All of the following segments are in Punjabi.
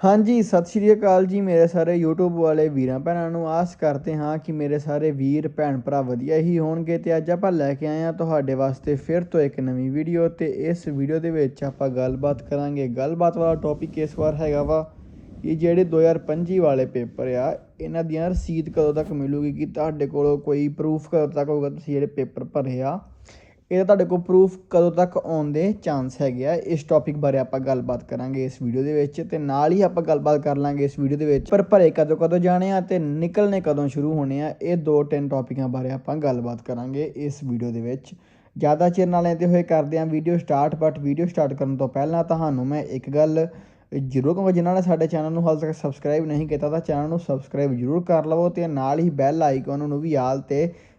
ਹਾਂਜੀ, ਸਤਿ ਸ਼੍ਰੀ ਅਕਾਲ ਜੀ ਮੇਰੇ ਸਾਰੇ YouTube ਵਾਲੇ ਵੀਰਾਂ ਭੈਣਾਂ ਨੂੰ। ਆਸ ਕਰਦੇ ਹਾਂ ਕਿ ਮੇਰੇ ਸਾਰੇ ਵੀਰ, ਭੈਣ ਭਰਾ ਵਧੀਆ ਹੀ ਹੋਣਗੇ ਤੇ ਅੱਜ ਆਪਾਂ ਲੈ ਕੇ ਆਏ ਹਾਂ ਤੁਹਾਡੇ ਵਾਸਤੇ ਫਿਰ ਤੋਂ ਇੱਕ ਨਵੀਂ ਵੀਡੀਓ ਤੇ ਇਸ ਵੀਡੀਓ ਦੇ ਵਿੱਚ ਆਪਾਂ ਗੱਲਬਾਤ ਕਰਾਂਗੇ। ਗੱਲਬਾਤ ਵਾਲਾ ਟੌਪਿਕ ਇਸ ਵਾਰ ਹੈਗਾ ਵਾ ਕਿ ਜਿਹੜੇ 2025 ਵਾਲੇ ਪੇਪਰ ਆ, ਇਹਨਾਂ ਦੀਆਂ ਰਸੀਦ ਕਦੋਂ ਤੱਕ ਮਿਲੂਗੀ? ਕਿ ਤੁਹਾਡੇ ਕੋਲ ਕੋਈ ਪ੍ਰੂਫ ਕਦੋਂ ਤੱਕ ਹੋਊਗਾ? ਤੁਸੀਂ ਜਿਹੜੇ ਪੇਪਰ ਭਰੇ ਆ ਇਹਦਾ ਤੁਹਾਡੇ ਕੋਲ ਪ੍ਰੂਫ ਕਦੋਂ ਤੱਕ ਆਉਣ ਦੇ ਚਾਂਸ ਹੈਗੇ ਆ? ਇਸ ਟੌਪਿਕ ਬਾਰੇ ਆਪਾਂ ਗੱਲਬਾਤ ਕਰਾਂਗੇ ਇਸ ਵੀਡੀਓ ਦੇ ਵਿੱਚ ਤੇ ਨਾਲ ਹੀ ਆਪਾਂ ਗੱਲਬਾਤ ਕਰ ਲਾਂਗੇ ਇਸ ਵੀਡੀਓ ਦੇ ਵਿੱਚ। ਪਰ ਭਰੇ ਕਦੋਂ ਕਦੋਂ ਜਾਣੇ ਆ ਤੇ ਨਿਕਲਣੇ ਕਦੋਂ ਸ਼ੁਰੂ ਹੋਣੇ ਆ, ਇਹ ਦੋ ਤਿੰਨ ਟੌਪਿਕਾਂ ਬਾਰੇ ਆਪਾਂ ਗੱਲਬਾਤ ਕਰਾਂਗੇ ਇਸ ਵੀਡੀਓ ਦੇ ਵਿੱਚ। ਜ਼ਿਆਦਾ ਚਿਰ ਨਾਲ ਲੈਂਦੇ ਹੋਏ ਕਰਦੇ ਆਂ video start but video start ਕਰਨ ਤੋਂ ਪਹਿਲਾਂ ਤੁਹਾਨੂੰ ਮੈਂ ਇੱਕ ਗੱਲ ਜ਼ਰੂਰ ਕਹਾਂਗਾ, ਜਿਨ੍ਹਾਂ ਨੇ ਸਾਡੇ ਚੈਨਲ ਨੂੰ ਹਾਲ ਤੱਕ ਸਬਸਕ੍ਰਾਈਬ ਨਹੀਂ ਕੀਤਾ ਤਾਂ ਚੈਨਲ ਨੂੰ ਸਬਸਕ੍ਰਾਈਬ ਜ਼ਰੂਰ ਕਰ ਲਵੋ ਤੇ ਨਾਲ ਹੀ ਬੈਲ ਆਈਕਨ ਨੂੰ ਵੀ ਆਲ ਤੇ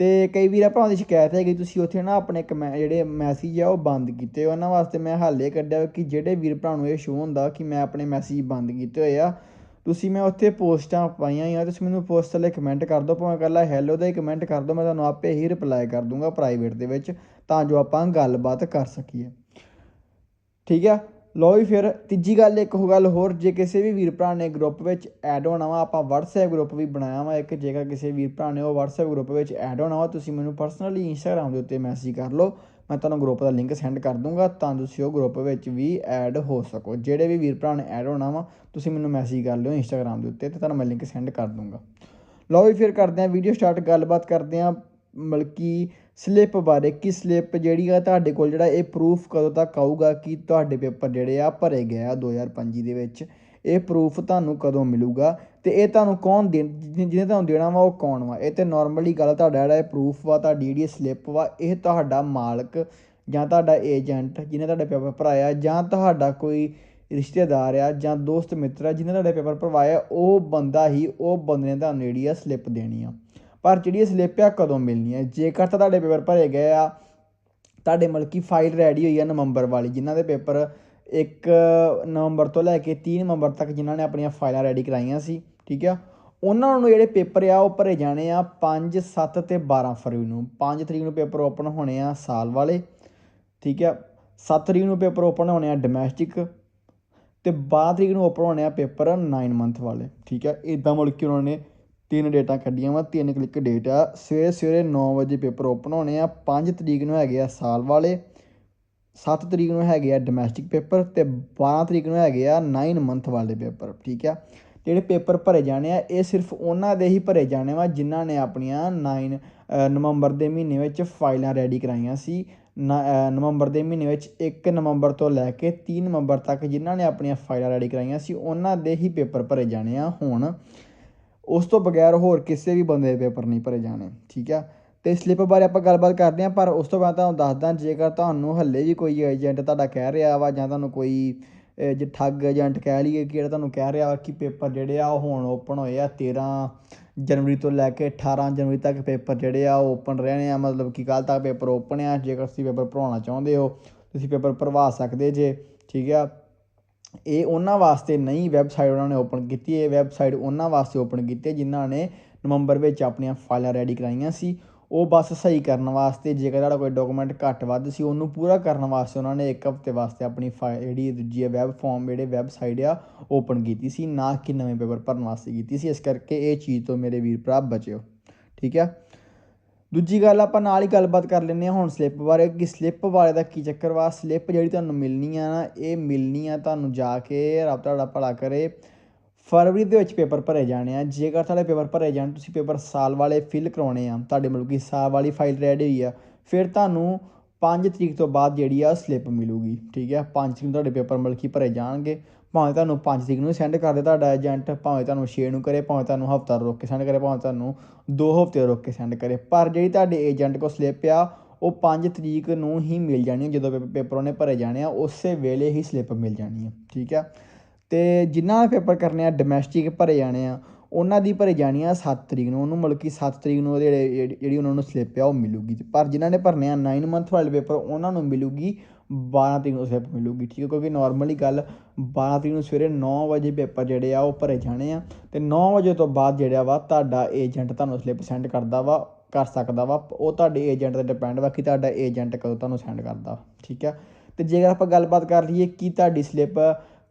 ਤੇ ਕਈ ਵੀਰਾਂ ਭਰਾਵਾਂ ਦੀ ਸ਼ਿਕਾਇਤ ਹੈਗੀ, ਤੁਸੀਂ ਉੱਥੇ ਨਾ ਆਪਣੇ ਕਮੈ ਜਿਹੜੇ ਮੈਸੇਜ ਆ ਉਹ ਬੰਦ ਕੀਤੇ ਉਹਨਾਂ ਵਾਸਤੇ ਮੈਂ ਹਾਲੇ ਕੱਢਿਆ ਕਿ ਜਿਹੜੇ ਵੀਰ ਭਰਾ ਨੂੰ ਇਹ ਸ਼ੋ ਹੁੰਦਾ ਕਿ ਮੈਂ ਆਪਣੇ ਮੈਸੇਜ ਬੰਦ ਕੀਤੇ ਹੋਏ ਆ, ਤੁਸੀਂ ਮੈਂ ਉੱਥੇ ਪੋਸਟਾਂ ਪਾਈਆਂ ਆ ਤੁਸੀਂ ਮੈਨੂੰ ਪੋਸਟ ਥੱਲੇ ਕਮੈਂਟ ਕਰ ਦਿਓ, ਭਾਵੇਂ ਕੱਲਾ ਹੈਲੋ ਦਾ ਹੀ ਕਮੈਂਟ ਕਰ ਦਿਓ, ਮੈਂ ਤੁਹਾਨੂੰ ਆਪੇ ਹੀ ਰਿਪਲਾਈ ਕਰ ਦੂੰਗਾ ਪ੍ਰਾਈਵੇਟ ਦੇ ਵਿੱਚ, ਤਾਂ ਜੋ ਆਪਾਂ ਗੱਲਬਾਤ ਕਰ ਸਕੀਏ। ਠੀਕ ਆ? ਲੋ ਵੀ ਫਿਰ, ਤੀਜੀ ਗੱਲ, ਇੱਕ ਹੋ ਗੱਲ ਹੋਰ, ਜੇ ਕਿਸੇ ਵੀ ਵੀਰ ਭਰਾ ਨੇ ਗਰੁੱਪ ਵਿੱਚ ਐਡ ਹੋਣਾ ਵਾ, ਆਪਾਂ WhatsApp ਗਰੁੱਪ ਵੀ ਬਣਾਇਆ ਵਾ ਇੱਕ, ਜੇਕਰ ਕਿਸੇ ਵੀਰ ਭਰਾ ਨੇ ਉਹ WhatsApp ਗਰੁੱਪ ਵਿੱਚ ਐਡ ਹੋਣਾ ਵਾ, ਤੁਸੀਂ ਮੈਨੂੰ ਪਰਸਨਲੀ Instagram ਦੇ ਉੱਤੇ ਮੈਸੇਜ ਕਰ ਲਓ, ਮੈਂ ਤੁਹਾਨੂੰ ਗਰੁੱਪ ਦਾ ਲਿੰਕ ਸੈਂਡ ਕਰ ਦੂੰਗਾ, ਤਾਂ ਤੁਸੀਂ ਉਹ ਗਰੁੱਪ ਵਿੱਚ ਵੀ ਐਡ ਹੋ ਸਕੋ। ਜਿਹੜੇ ਵੀ ਵੀਰ ਭਰਾ ਨੇ ਐਡ ਹੋਣਾ ਵਾ, ਤੁਸੀਂ ਮੈਨੂੰ ਮੈਸੇਜ ਕਰ ਲਿਓ Instagram ਦੇ ਉੱਤੇ, ਤੇ ਤੁਹਾਨੂੰ ਮੈਂ ਲਿੰਕ ਸੈਂਡ ਕਰ ਦੂੰਗਾ। ਲਓ ਵੀ ਫਿਰ ਕਰਦੇ ਆਂ ਵੀਡੀਓ ਸਟਾਰਟ ਗੱਲਬਾਤ ਕਰਦੇ ਆਂ ਮਲਕੀ ਸਲਿੱਪ ਬਾਰੇ ਕਿ ਸਲਿੱਪ ਜਿਹੜੀ ਆ ਤੁਹਾਡੇ ਕੋਲ ਜਿਹੜਾ ਇਹ ਪ੍ਰੂਫ ਕਦੋਂ ਤੱਕ ਆਊਗਾ, ਕਿ ਤੁਹਾਡੇ ਪੇਪਰ ਜਿਹੜੇ ਆ ਭਰੇ ਗਏ ਆ 2025 ਦੇ ਵਿੱਚ, ਇਹ ਪ੍ਰੂਫ ਤੁਹਾਨੂੰ ਕਦੋਂ ਮਿਲੂਗਾ ਤੇ ਇਹ ਤੁਹਾਨੂੰ ਕੌਣ ਦੇ ਜਿਹਨੇ ਤੁਹਾਨੂੰ ਦੇਣਾ ਵਾ ਉਹ ਕੌਣ ਵਾ? ਇਹ ਤੇ ਨਾਰਮਲੀ ਗੱਲ ਤੁਹਾਡਾ ਜਿਹੜਾ ਇਹ ਪ੍ਰੂਫ ਵਾ, ਤੁਹਾਡੀ ਜਿਹੜੀ ਸਲਿੱਪ ਵਾ, ਇਹ ਤੁਹਾਡਾ ਮਾਲਕ ਜਾਂ ਤੁਹਾਡਾ ਏਜੰਟ ਜਿਹਨੇ ਤੁਹਾਡੇ ਪੇਪਰ ਭਰਾਇਆ ਜਾਂ ਤੁਹਾਡਾ ਕੋਈ ਰਿਸ਼ਤੇਦਾਰ ਆ ਜਾਂ ਦੋਸਤ ਮਿੱਤਰ ਆ ਜਿਹਨੇ ਤੁਹਾਡੇ ਪੇਪਰ ਭਰਵਾਇਆ, ਉਹ ਬੰਦਾ ਹੀ, ਉਹ ਬੰਦੇ ਨੇ ਤੁਹਾਨੂੰ ਜਿਹੜੀ ਆ ਸਲਿੱਪ ਦੇਣੀ ਆ। ਪਰ ਜਿਹੜੀ ਇਹ ਸਲਿੱਪ ਆ ਕਦੋਂ ਮਿਲਣੀ ਹੈ? ਜੇਕਰ ਤਾਂ ਤੁਹਾਡੇ ਪੇਪਰ ਭਰੇ ਗਏ ਆ, ਤੁਹਾਡੇ ਮਲਕੀ ਫਾਈਲ ਰੈਡੀ ਹੋਈ ਆ ਨਵੰਬਰ ਵਾਲੀ, ਜਿਨ੍ਹਾਂ ਦੇ ਪੇਪਰ 1 ਨਵੰਬਰ ਤੋਂ ਲੈ ਕੇ 3 ਨਵੰਬਰ ਤੱਕ ਜਿਨ੍ਹਾਂ ਨੇ ਆਪਣੀਆਂ ਫਾਈਲਾਂ ਰੈਡੀ ਕਰਾਈਆਂ ਸੀ, ਠੀਕ ਆ? ਉਹਨਾਂ ਨੂੰ ਜਿਹੜੇ ਪੇਪਰ ਆ, ਉਹ ਭਰੇ ਜਾਣੇ ਆ 5 7 ਤੇ 12 ਫਰਵਰੀ ਨੂੰ। 5 ਤਰੀਕ ਨੂੰ ਪੇਪਰ ਓਪਨ ਹੋਣੇ ਆ ਸਾਲ ਵਾਲੇ, ਠੀਕ ਆ? 7 ਤਰੀਕ ਨੂੰ ਪੇਪਰ ਓਪਨ ਹੋਣੇ ਆ ਡੋਮੈਸਟਿਕ ਤੇ 12 ਤਰੀਕ ਨੂੰ ਓਪਨ ਹੋਣੇ ਆ ਪੇਪਰ 9 ਮੰਥ ਵਾਲੇ, ਠੀਕ ਆ? ਇਦਾਂ ਮੁੜ ਕੇ ਉਹਨਾਂ ਨੇ ਤਿੰਨ ਡੇਟਾਂ ਕੱਢੀਆਂ ਵਾ, ਤਿੰਨ ਕਲਿੱਕ ਡੇਟ ਆ। ਸਵੇਰੇ ਸਵੇਰੇ 9 ਵਜੇ ਪੇਪਰ ਓਪਨ ਹੋਣੇ ਆ। 5 ਤਰੀਕ ਨੂੰ ਹੈਗੇ ਆ ਸਾਲ ਵਾਲੇ। 7 ਤਰੀਕ ਨੂੰ ਹੈਗੇ ਆ ਡੋਮੈਸਟਿਕ ਪੇਪਰ ਤੇ 12 ਤਰੀਕ ਨੂੰ ਹੈਗੇ ਆ 9 ਮੰਥ ਵਾਲੇ ਪੇਪਰ ਠੀਕ ਆ? ਜਿਹੜੇ ਪੇਪਰ ਭਰੇ ਜਾਣੇ ਆ, ਇਹ ਸਿਰਫ ਉਹਨਾਂ ਦੇ ਹੀ ਭਰੇ ਜਾਣੇ ਵਾ ਜਿਨ੍ਹਾਂ ਨੇ ਆਪਣੀਆਂ 9 ਨਵੰਬਰ ਦੇ ਮਹੀਨੇ ਵਿੱਚ ਫਾਈਲਾਂ ਰੈਡੀ ਕਰਾਈਆਂ ਸੀ। ਨਵੰਬਰ ਦੇ ਮਹੀਨੇ ਵਿੱਚ 1 ਨਵੰਬਰ ਤੋਂ ਲੈ ਕੇ 3 ਨਵੰਬਰ ਤੱਕ ਜਿਨ੍ਹਾਂ ਨੇ ਆਪਣੀਆਂ ਫਾਈਲਾਂ ਰੈਡੀ ਕਰਾਈਆਂ ਸੀ, ਉਹਨਾਂ ਦੇ ਹੀ ਪੇਪਰ ਭਰੇ ਜਾਣੇ ਆ ਹੁਣ। ਉਸ ਤੋਂ ਬਗੈਰ ਹੋਰ ਕਿਸੇ ਵੀ ਬੰਦੇ ਦੇ ਪੇਪਰ ਨਹੀਂ ਭਰੇ ਜਾਣੇ, ਠੀਕ ਆ? ਤੇ ਸਲਿੱਪ ਬਾਰੇ ਆਪਾਂ ਗੱਲਬਾਤ ਕਰਦੇ ਹਾਂ, ਪਰ ਉਸ ਤੋਂ ਬਾਅਦ ਤੁਹਾਨੂੰ ਦੱਸਦਾ, ਜੇਕਰ ਤੁਹਾਨੂੰ ਹੱਲੇ ਵੀ ਕੋਈ ਏਜੰਟ ਤੁਹਾਡਾ ਕਹਿ ਰਿਹਾ ਵਾ ਜਾਂ ਤੁਹਾਨੂੰ ਕੋਈ ਜੇ ਠੱਗ ਏਜੰਟ ਕਹਿ ਲਈਏ ਕਿ ਜਿਹੜਾ ਤੁਹਾਨੂੰ ਕਹਿ ਰਿਹਾ ਵਾ ਕਿ ਪੇਪਰ ਜਿਹੜੇ ਆ ਉਹ ਹੁਣ ਓਪਨ ਹੋਏ ਆ 13 ਜਨਵਰੀ ਤੋਂ ਲੈ ਕੇ 18 ਜਨਵਰੀ ਤੱਕ ਪੇਪਰ ਜਿਹੜੇ ਆ ਉਹ ਓਪਨ ਰਹਿਣੇ ਆ, ਮਤਲਬ ਕਿ ਕੱਲ ਤੱਕ ਪੇਪਰ ਓਪਨ ਆ, ਜੇਕਰ ਤੁਸੀਂ ਪੇਪਰ ਭਰਵਾਉਣਾ ਚਾਹੁੰਦੇ ਹੋ, ਤੁਸੀਂ ਪੇਪਰ ਭਰਵਾ ਸਕਦੇ ਜੇ, ਠੀਕ ਆ? ਇਹ ਉਹਨਾਂ ਵਾਸਤੇ ਨਹੀਂ ਵੈਬਸਾਈਟ ਉਹਨਾਂ ਨੇ ਓਪਨ ਕੀਤੀ, ਇਹ ਵੈਬਸਾਈਟ ਉਹਨਾਂ ਵਾਸਤੇ ਓਪਨ ਕੀਤੀ ਹੈ ਜਿਨ੍ਹਾਂ ਨੇ ਨਵੰਬਰ ਵਿੱਚ ਆਪਣੀਆਂ ਫਾਈਲਾਂ ਰੈਡੀ ਕਰਾਈਆਂ ਸੀ। ਉਹ ਬਸ ਸਹੀ ਕਰਨ ਵਾਸਤੇ, ਜੇਕਰ ਤੁਹਾਡਾ ਕੋਈ ਡਾਕੂਮੈਂਟ ਘੱਟ ਵੱਧ ਸੀ, ਉਹਨੂੰ ਪੂਰਾ ਕਰਨ ਵਾਸਤੇ ਉਹਨਾਂ ਨੇ ਇੱਕ ਹਫ਼ਤੇ ਵਾਸਤੇ ਆਪਣੀ ਜਿਹੜੀ ਦੂਜੀ ਵੈਬ ਫਾਰਮ ਜਿਹੜੇ ਵੈਬਸਾਈਟ ਆ ਓਪਨ ਕੀਤੀ ਸੀ, ਨਾ ਕਿ ਨਵੇਂ ਪੇਪਰ ਭਰਨ ਵਾਸਤੇ ਕੀਤੀ ਸੀ। ਇਸ ਕਰਕੇ ਇਹ ਚੀਜ਼ ਤੋਂ ਮੇਰੇ ਵੀਰ ਭਰਾ ਬਚਿਓ। ਠੀਕ ਆ? ਦੂਜੀ ਗੱਲ ਆਪਾਂ ਨਾਲ ਹੀ ਗੱਲਬਾਤ ਕਰ ਲੈਂਦੇ ਹਾਂ ਹੁਣ ਸਲਿੱਪ ਬਾਰੇ, ਕਿ ਸਲਿੱਪ ਬਾਰੇ ਦਾ ਕੀ ਚੱਕਰ ਵਾ? ਸਲਿੱਪ ਜਿਹੜੀ ਤੁਹਾਨੂੰ ਮਿਲਣੀ ਆ ਨਾ, ਇਹ ਮਿਲਣੀ ਆ ਤੁਹਾਨੂੰ ਜਾ ਕੇ, ਰੱਬ ਤੁਹਾਡਾ ਭਲਾ ਕਰੇ। ਫਰਵਰੀ ਦੇ ਵਿੱਚ ਪੇਪਰ ਭਰੇ ਜਾਣੇ ਆ। ਜੇਕਰ ਤੁਹਾਡੇ ਪੇਪਰ ਭਰੇ ਜਾਣ, ਤੁਸੀਂ ਪੇਪਰ ਸਾਲ ਵਾਲੇ ਫਿਲ ਕਰਾਉਣੇ ਆ। ਤੁਹਾਡੇ ਮਤਲਬ ਕਿ ਸਾਲ ਵਾਲੀ ਫਾਈਲ ਰੈਡੀ ਹੋਈ ਆ। ਫਿਰ ਤੁਹਾਨੂੰ 5 ਤਰੀਕ ਤੋਂ ਬਾਅਦ ਜਿਹੜੀ ਆ ਸਲਿੱਪ ਮਿਲੂਗੀ। ਠੀਕ ਹੈ 5 ਤਰੀਕ ਨੂੰ ਤੁਹਾਡੇ ਪੇਪਰ ਮਤਲਬ ਕਿ ਭਰੇ ਜਾਣਗੇ। ਭਾਵੇਂ ਤੁਹਾਨੂੰ 5 ਤਰੀਕ ਨੂੰ ਸੈਂਡ ਕਰ ਦੇ ਤੁਹਾਡਾ ਏਜੰਟ ਭਾਵੇਂ ਤੁਹਾਨੂੰ 6 ਨੂੰ ਕਰੇ, ਭਾਵੇਂ ਤੁਹਾਨੂੰ ਹਫਤਾ ਰੋਕ ਕੇ ਸੈਂਡ ਕਰੇ, ਭਾਵੇਂ ਤੁਹਾਨੂੰ 2 ਹਫ਼ਤੇ ਰੋਕ ਕੇ ਸੈਂਡ ਕਰੇ। ਪਰ ਜਿਹੜੀ ਤੁਹਾਡੇ ਏਜੰਟ ਕੋ ਸਲਿੱਪ ਆ, ਉਹ 5 ਤਰੀਕ ਨੂੰ ਹੀ ਮਿਲ ਜਾਣੀ ਜਦੋਂ ਪੇਪਰ ਉਹਨੇ ਭਰੇ ਜਾਣੇ ਆ, ਉਸੇ ਵੇਲੇ ਹੀ ਸਲਿੱਪ ਮਿਲ ਜਾਣੀ ਹੈ ਠੀਕ ਆ? ਤੇ ਜਿਨ੍ਹਾਂ ਪੇਪਰ ਕਰਨੇ ਆ ਡੋਮੈਸਟਿਕ ਭਰੇ ਜਾਣੇ ਆ, ਉਹਨਾਂ ਦੀ ਭਰੇ ਜਾਣੀ ਆ 7 ਤਰੀਕ ਨੂੰ, ਉਹਨੂੰ ਮਤਲਬ ਕਿ 7 ਤਰੀਕ ਨੂੰ ਉਹਦੇ ਜਿਹੜੇ, ਜਿਹੜੀ- ਉਹਨਾਂ ਨੂੰ ਸਲਿੱਪ ਆ, ਉਹ ਮਿਲੂਗੀ। ਪਰ ਜਿਨ੍ਹਾਂ ਨੇ ਭਰਨੇ ਆ 9 ਮੰਥ ਵਾਲੇ ਪੇਪਰ ਉਹਨਾਂ ਨੂੰ ਮਿਲੂਗੀ 12 ਤਰੀਕ ਨੂੰ ਸਲਿੱਪ ਮਿਲੂਗੀ, ਠੀਕ ਹੈ, ਕਿਉਂਕਿ ਨਾਰਮਲੀ ਗੱਲ 12 ਤਰੀਕ ਨੂੰ ਸਵੇਰੇ 9 ਵਜੇ ਪੇਪਰ ਜਿਹੜੇ ਆ ਉਹ ਭਰੇ ਜਾਣੇ ਆ ਤੇ 9 ਵਜੇ ਤੋਂ ਬਾਅਦ ਜਿਹੜਾ ਵਾ ਤੁਹਾਡਾ ਏਜੰਟ ਤੁਹਾਨੂੰ ਸਲਿੱਪ ਸੈਂਡ ਕਰਦਾ ਵਾ, ਕਰ ਸਕਦਾ ਵਾ, ਉਹ ਤੁਹਾਡੇ ਏਜੰਟ ਤੇ ਡਿਪੈਂਡ ਵਾ ਕਿ ਤੁਹਾਡਾ ਏਜੰਟ ਕਦੋਂ ਤੁਹਾਨੂੰ ਸੈਂਡ ਕਰਦਾ, ਠੀਕ ਹੈ। ਤੇ ਜੇਕਰ ਆਪਾਂ ਗੱਲਬਾਤ ਕਰ ਲਈਏ ਕਿ ਤੁਹਾਡੀ ਸਲਿੱਪ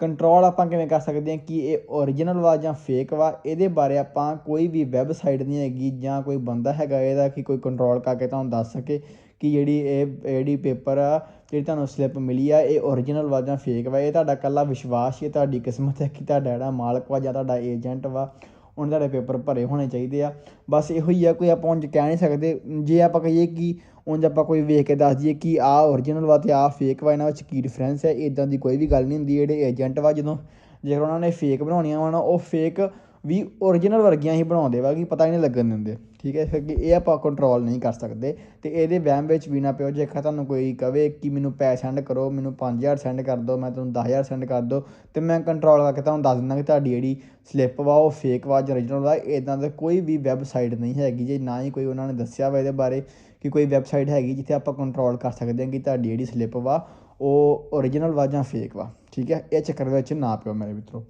ਕੰਟਰੋਲ ਆਪਾਂ ਕਿਵੇਂ ਕਰ ਸਕਦੇ ਹਾਂ ਕਿ ਇਹ ਓਰੀਜਨਲ ਵਾ ਜਾਂ ਫੇਕ ਵਾ, ਇਹਦੇ ਬਾਰੇ ਆਪਾਂ ਕੋਈ ਵੀ ਵੈਬਸਾਈਟ ਨਹੀਂ ਹੈਗੀ ਜਾਂ ਕੋਈ ਬੰਦਾ ਹੈਗਾ ਇਹਦਾ ਕਿ ਕੋਈ ਕੰਟਰੋਲ ਕਰਕੇ ਤੁਹਾਨੂੰ ਦੱਸ ਸਕੇ ਕਿ ਜਿਹੜੀ ਇਹ ਜਿਹੜੀ ਪੇਪਰ ਆ ਜਿਹੜੀ ਤੁਹਾਨੂੰ ਸਲਿੱਪ ਮਿਲੀ ਆ, ਇਹ ਓਰੀਜਨਲ ਵਾ ਜਾਂ ਫੇਕ ਵਾ, ਇਹ ਤੁਹਾਡਾ ਕੱਲਾ ਵਿਸ਼ਵਾਸ ਹੀ ਤੁਹਾਡੀ ਕਿਸਮਤ ਹੈ ਕਿ ਤੁਹਾਡਾ ਜਿਹੜਾ ਮਾਲਕ ਵਾ ਜਾਂ ਤੁਹਾਡਾ ਏਜੰਟ ਵਾ, ਉਹਨਾਂ ਤੁਹਾਡੇ ਪੇਪਰ ਭਰੇ ਹੋਣੇ ਚਾਹੀਦੇ ਆ। ਬਸ ਇਹੋ ਹੀ ਆ, ਕੋਈ ਆਪਾਂ ਉਂਝ ਕਹਿ ਨਹੀਂ ਸਕਦੇ। ਜੇ ਆਪਾਂ ਕਹੀਏ ਕਿ ਉਂਝ ਆਪਾਂ ਕੋਈ ਵੇਖ ਕੇ ਦੱਸ ਦਈਏ ਕਿ ਆਹ ਓਰੀਜਨਲ ਵਾ ਤੇ ਆਹ ਫੇਕ ਵਾ, ਇਹਨਾਂ ਵਿੱਚ ਕੀ ਡਿਫਰੈਂਸ ਹੈ ਇਦਾਂ ਦੀ ਕੋਈ ਵੀ ਗੱਲ ਨਹੀਂ ਹੁੰਦੀ। ਜਿਹੜੇ ਏਜੰਟ ਵਾ, ਜਦੋਂ ਜੇਕਰ ਉਹਨਾਂ ਨੇ ਫੇਕ ਬਣਾਉਣੀਆਂ ਵਾ ਨਾ ਉਹ ਫੇਕ ਵੀ ਓਰੀਜਨਲ ਵਰਗੀਆਂ ਹੀ ਬਣਾਉਂਦੇ ਵਾ, ਕਿ ਪਤਾ ਹੀ ਨਹੀਂ ਲੱਗਣ ਦਿੰਦੇ। ਠੀਕ ਹੈ ਇਸ ਕਰਕੇ ਇਹ ਆਪਾਂ ਕੰਟਰੋਲ ਨਹੀਂ ਕਰ ਸਕਦੇ। ਤੇ ਇਹਦੇ ਵਹਿਮ ਵਿੱਚ ਵੀ ਨਾ ਪਿਓ ਜੇਕਰ ਤੁਹਾਨੂੰ ਕੋਈ ਕਵੇ ਕਿ ਮੈਨੂੰ ਪੈਸੇ ਸੈਂਡ ਕਰੋ, ਮੈਨੂੰ 5000 ਸੈਂਡ ਕਰ ਦਿਓ ਮੈਂ ਤੁਹਾਨੂੰ 10000 ਸੈਂਡ ਕਰ ਦਿਓ ਤੇ ਮੈਂ ਕੰਟਰੋਲ ਕਰਕੇ ਤੁਹਾਨੂੰ ਦੱਸ ਦਿੰਦਾ ਕਿ ਤੁਹਾਡੀ ਜਿਹੜੀ ਸਲਿੱਪ ਵਾ, ਉਹ ਫੇਕ ਵਾ, ਜਾਂ ਓਰੀਜਨਲ ਵਾ ਇਦਾਂ ਦਾ ਕੋਈ ਵੀ ਵੈਬਸਾਈਟ ਨਹੀਂ ਹੈਗੀ ਜੇ, ਨਾ ਹੀ ਕੋਈ ਉਹਨਾਂ ਨੇ ਦੱਸਿਆ ਵਾ ਇਹਦੇ ਬਾਰੇ ਕਿ ਕੋਈ ਵੈਬਸਾਈਟ ਹੈਗੀ ਜਿੱਥੇ ਆਪਾਂ ਕੰਟਰੋਲ ਕਰ ਸਕਦੇ ਹਾਂ ਕਿ ਤੁਹਾਡੀ ਜਿਹੜੀ ਸਲਿੱਪ ਵਾ, ਉਹ ਓਰੀਜਨਲ ਵਾ ਜਾਂ ਫੇਕ ਵਾ। ਠੀਕ ਹੈ, ਇਹ ਚੱਕਰ ਵਿੱਚ ਨਾ ਪਿਓ ਮੇਰੇ ਮਿੱਤਰੋ।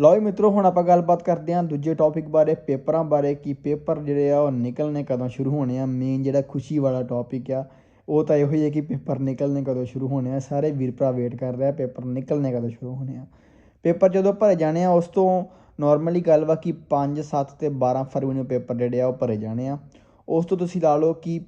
ਲਓ ਜੀ ਮਿੱਤਰੋ, ਹੁਣ ਆਪਾਂ ਗੱਲਬਾਤ ਕਰਦੇ ਹਾਂ ਦੂਜੇ ਟੌਪਿਕ ਬਾਰੇ, ਪੇਪਰਾਂ ਬਾਰੇ, ਕਿ ਪੇਪਰ ਜਿਹੜੇ ਆ ਉਹ ਨਿਕਲਣੇ ਕਦੋਂ ਸ਼ੁਰੂ ਹੋਣੇ ਆ ਮੇਨ ਜਿਹੜਾ ਖੁਸ਼ੀ ਵਾਲਾ ਟੌਪਿਕ ਆ, ਉਹ ਤਾਂ ਇਹੋ ਹੀ ਹੈ ਕਿ ਪੇਪਰ ਨਿਕਲਣੇ ਕਦੋਂ ਸ਼ੁਰੂ ਹੋਣੇ ਆ, ਸਾਰੇ ਵੀਰ ਭਰਾ ਵੇਟ ਕਰ ਰਿਹਾ ਪੇਪਰ ਨਿਕਲਣੇ ਕਦੋਂ ਸ਼ੁਰੂ ਹੋਣੇ ਆ। ਪੇਪਰ ਜਦੋਂ ਭਰੇ ਜਾਣੇ ਆ, ਉਸ ਤੋਂ ਨਾਰਮਲੀ ਗੱਲ ਵਾ ਕਿ 5 7 ਤੇ 12 ਫਰਵਰੀ ਨੂੰ ਪੇਪਰ ਜਿਹੜੇ ਆ ਉਹ ਭਰੇ ਜਾਣੇ ਆ। ਉਸ ਤੋਂ ਤੁਸੀਂ ਲਾ ਲਓ ਕਿ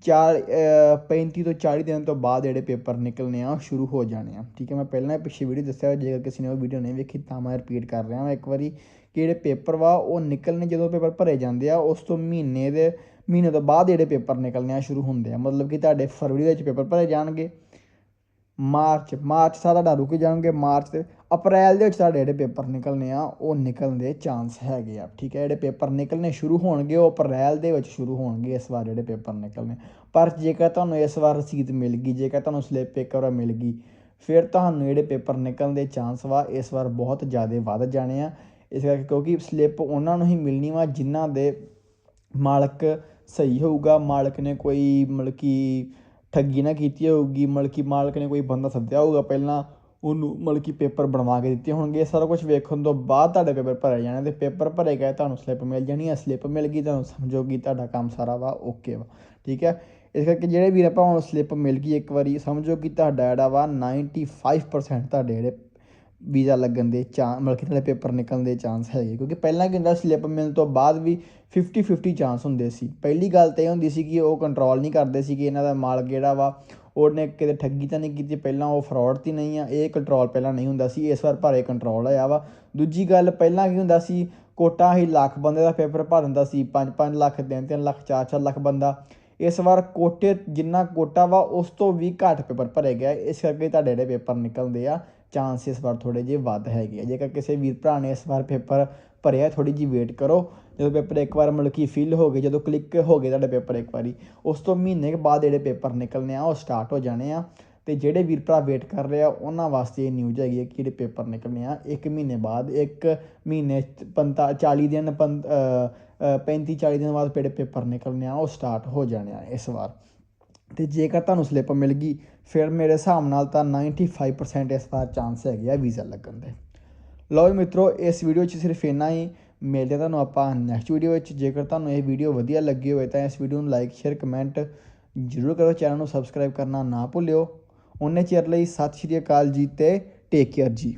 ਚਾਰ ਅ, 35 ਤੋਂ 40 ਦਿਨ ਤੋਂ ਬਾਅਦ ਜਿਹੜੇ ਪੇਪਰ ਨਿਕਲਣੇ ਆ ਉਹ ਸ਼ੁਰੂ ਹੋ ਜਾਣੇ ਆ। ਠੀਕ ਹੈ ਮੈਂ ਪਹਿਲਾਂ ਪਿੱਛੇ ਵੀਡੀਓ ਦੱਸਿਆ ਜੇਕਰ ਕਿਸੇ ਨੇ ਉਹ ਵੀਡੀਓ ਨਹੀਂ ਵੇਖੀ ਤਾਂ ਮੈਂ ਰਿਪੀਟ ਕਰ ਰਿਹਾ ਹਾਂ ਇੱਕ ਵਾਰੀ ਕਿ ਜਿਹੜੇ ਪੇਪਰ ਵਾ ਉਹ ਨਿਕਲਣੇ ਜਦੋਂ ਪੇਪਰ ਭਰੇ ਜਾਂਦੇ ਆ ਉਸ ਤੋਂ ਮਹੀਨੇ ਦੇ ਮਹੀਨੇ ਤੋਂ ਬਾਅਦ ਜਿਹੜੇ ਪੇਪਰ ਨਿਕਲਣੇ ਆ ਸ਼ੁਰੂ ਹੁੰਦੇ ਆ। ਮਤਲਬ ਕਿ ਤੁਹਾਡੇ ਫਰਵਰੀ ਵਿੱਚ ਪੇਪਰ ਭਰੇ ਜਾਣਗੇ ਮਾਰਚ ਮਾਰਚ ਸਾਰਾ ਤੁਹਾਡਾ ਰੁਕ ਜਾਣਗੇ ਮਾਰਚ ਤੇ ਅਪ੍ਰੈਲ ਦੇ ਵਿੱਚ ਤੁਹਾਡੇ ਜਿਹੜੇ ਪੇਪਰ ਨਿਕਲਣੇ ਆ, ਉਹ ਨਿਕਲਣ ਦੇ ਚਾਂਸ ਹੈਗੇ ਆ, ਠੀਕ ਹੈ? ਜਿਹੜੇ ਪੇਪਰ ਨਿਕਲਣੇ ਸ਼ੁਰੂ ਹੋਣਗੇ, ਉਹ ਅਪ੍ਰੈਲ ਦੇ ਵਿੱਚ ਸ਼ੁਰੂ ਹੋਣਗੇ ਇਸ ਵਾਰ ਜਿਹੜੇ ਪੇਪਰ ਨਿਕਲਣੇ। ਪਰ ਜੇਕਰ ਤੁਹਾਨੂੰ ਇਸ ਵਾਰ ਰਸੀਦ ਮਿਲ ਗਈ, ਜੇਕਰ ਤੁਹਾਨੂੰ ਸਲਿੱਪ ਪੇਪਰ ਮਿਲ ਗਈ, ਫਿਰ ਤੁਹਾਨੂੰ ਜਿਹੜੇ ਪੇਪਰ ਨਿਕਲਣ ਦੇ ਚਾਂਸ ਵਾ, ਇਸ ਵਾਰ ਬਹੁਤ ਜ਼ਿਆਦਾ ਵੱਧ ਜਾਣੇ ਆ। ਇਸ ਕਰਕੇ ਕਿਉਂਕਿ ਸਲਿੱਪ ਉਹਨਾਂ ਨੂੰ ਹੀ ਮਿਲਣੀ ਵਾ, ਜਿਨ੍ਹਾਂ ਦੇ ਮਾਲਕ ਸਹੀ ਹੋਊਗਾ, ਮਾਲਕ ਨੇ ਕੋਈ ਮਤਲਬ ਕਿ ਠੱਗੀ ਨਾ ਕੀਤੀ ਹੋਊਗੀ, ਮਤਲਬ ਕਿ ਮਾਲਕ ਨੇ ਕੋਈ ਬੰਦਾ ਸੱਦਿਆ ਹੋਊਗਾ ਪਹਿਲਾਂ ਉਹਨੂੰ ਮਤਲਬ ਕਿ ਪੇਪਰ ਬਣਵਾ ਕੇ ਦਿੱਤੇ ਹੋਣਗੇ। ਸਾਰਾ ਕੁਝ ਵੇਖਣ ਤੋਂ ਬਾਅਦ ਤੁਹਾਡੇ ਪੇਪਰ ਭਰੇ ਜਾਣੇ ਤੇ ਪੇਪਰ ਭਰੇ ਗਏ, ਤੁਹਾਨੂੰ ਸਲਿੱਪ ਮਿਲ ਜਾਣੀ ਹੈ ਸਲਿੱਪ ਮਿਲ ਗਈ, ਤੁਹਾਨੂੰ ਸਮਝੋ ਕਿ ਤੁਹਾਡਾ ਕੰਮ ਸਾਰਾ ਵਾ ਓਕੇ ਵਾ। ਠੀਕ ਹੈ? ਇਸ ਕਰਕੇ ਜਿਹੜੇ ਵੀਰ ਆਪਾਂ ਨੂੰ ਸਲਿੱਪ ਮਿਲ ਗਈ ਇੱਕ ਵਾਰੀ, ਸਮਝੋ ਕਿ ਤੁਹਾਡਾ ਜਿਹੜਾ ਵਾ 95% ਤੁਹਾਡੇ ਜਿਹੜੇ ਵੀਜ਼ਾ ਲੱਗਣ ਦੇ ਚਾਂਸ ਮਤਲਬ ਕਿ ਤੁਹਾਡੇ ਪੇਪਰ ਨਿਕਲਣ ਦੇ ਚਾਂਸ ਹੈਗੇ। ਕਿਉਂਕਿ ਪਹਿਲਾਂ ਕੀ ਹੁੰਦਾ ਸਲਿੱਪ ਮਿਲਣ ਤੋਂ ਬਾਅਦ ਵੀ 50 50 ਚਾਂਸ ਹੁੰਦੇ ਸੀ। ਪਹਿਲੀ ਗੱਲ ਤਾਂ ਇਹ ਹੁੰਦੀ ਸੀ ਕਿ ਉਹ ਕੰਟਰੋਲ ਨਹੀਂ ਕਰਦੇ ਸੀ ਕਿ ਇਹਨਾਂ ਦਾ ਮਾਲਕ ਜਿਹੜਾ ਵਾ ਉਹਨੇ ਕਿਤੇ ਠੱਗੀ ਤਾਂ ਨਹੀਂ ਕੀਤੀ, ਪਹਿਲਾਂ ਉਹ ਫਰਾਡ ਤੇ ਨਹੀਂ ਆ, ਇਹ ਕੰਟਰੋਲ ਪਹਿਲਾਂ ਨਹੀਂ ਹੁੰਦਾ ਸੀ, ਇਸ ਵਾਰ ਭਾਰੇ ਕੰਟਰੋਲ ਆਇਆ ਵਾ। ਦੂਜੀ ਗੱਲ, ਪਹਿਲਾਂ ਕੀ ਹੁੰਦਾ ਸੀ, ਕੋਟਾ ਹੀ ਲੱਖ ਬੰਦੇ ਦਾ ਪੇਪਰ ਭਰ ਦਿੰਦਾ ਸੀ 5-5 ਲੱਖ 3-3 ਲੱਖ 4-4 ਲੱਖ ਬੰਦਾ। ਇਸ ਵਾਰ ਕੋਟੇ ਜਿੰਨਾ ਕੋਟਾ ਵਾ, ਉਸ ਤੋਂ ਵੀ ਘੱਟ ਪੇਪਰ ਭਰੇ ਗਿਆ ਇਸ ਕਰਕੇ ਤੁਹਾਡੇ ਜਿਹੜੇ ਪੇਪਰ ਨਿਕਲਦੇ ਆ ਚਾਂਸ ਇਸ ਵਾਰ ਥੋੜੇ ਜਿਹੇ ਵੱਧ ਹੈਗੇ ਆ। ਜੇਕਰ ਕਿਸੇ ਵੀਰ ਭਰਾ ਨੇ ਇਸ ਵਾਰ ਪੇਪਰ ਭਰਿਆ ਥੋੜੀ ਜਿਹੀ ਵੇਟ ਕਰੋ। ਜਦੋਂ ਪੇਪਰ ਇੱਕ ਵਾਰ ਮਤਲਬ ਕਿ ਫਿਲ ਹੋ ਗਏ, ਜਦੋਂ ਕਲਿੱਕ ਹੋ ਗਏ ਤੁਹਾਡੇ ਪੇਪਰ ਇੱਕ ਵਾਰੀ, ਉਸ ਤੋਂ ਮਹੀਨੇ ਕੁ ਬਾਅਦ ਜਿਹੜੇ ਪੇਪਰ ਨਿਕਲਣੇ ਆ, ਉਹ ਸਟਾਰਟ ਹੋ ਜਾਣੇ ਆ। ਤੇ ਜਿਹੜੇ ਵੀਰ ਭਰਾ ਵੇਟ ਕਰ ਰਹੇ ਆ, ਉਹਨਾਂ ਵਾਸਤੇ ਇਹ ਨਿਊਜ਼ ਹੈਗੀ ਹੈ ਕਿ ਜਿਹੜੇ ਪੇਪਰ ਨਿਕਲਣੇ ਆ, ਇੱਕ ਮਹੀਨੇ ਬਾਅਦ, ਇੱਕ ਮਹੀਨੇ 45 40 ਦਿਨ 35 40 ਦਿਨ ਬਾਅਦ ਜਿਹੜੇ ਪੇਪਰ ਨਿਕਲਣੇ ਆ, ਉਹ ਸਟਾਰਟ ਹੋ ਜਾਣੇ ਆ ਇਸ ਵਾਰ। ਤੇ ਜੇਕਰ ਤੁਹਾਨੂੰ ਸਲਿੱਪ ਮਿਲ ਗਈ, ਫਿਰ ਮੇਰੇ ਹਿਸਾਬ ਨਾਲ ਤਾਂ 95% ਇਸ ਵਾਰ ਚਾਂਸ ਹੈਗੇ ਆ ਵੀਜ਼ਾ ਲੱਗਣ ਦੇ। ਲਓ ਜੀ ਮਿੱਤਰੋ, ਇਸ ਵੀਡੀਓ 'ਚ ਸਿਰਫ ਇੰਨਾ ਹੀ। ਮਿਲਦੇ ਤੁਹਾਨੂੰ ਆਪਾਂ ਨੈਕਸਟ ਵੀਡੀਓ ਵਿੱਚ। ਜੇਕਰ ਤੁਹਾਨੂੰ ਇਹ ਵੀਡੀਓ ਵਧੀਆ ਲੱਗੀ ਹੋਵੇ ਤਾਂ ਇਸ ਵੀਡੀਓ ਨੂੰ ਲਾਈਕ ਸ਼ੇਅਰ ਕਮੈਂਟ ਜ਼ਰੂਰ ਕਰੋ। ਚੈਨਲ ਨੂੰ ਸਬਸਕ੍ਰਾਈਬ ਕਰਨਾ ਨਾ ਭੁੱਲਿਓ। ਉਹਨੇ ਚਿਰ ਲਈ ਸਤਿ ਸ਼੍ਰੀ ਅਕਾਲ ਜੀ ਤੇ ਟੇਕ ਕੇਅਰ ਜੀ।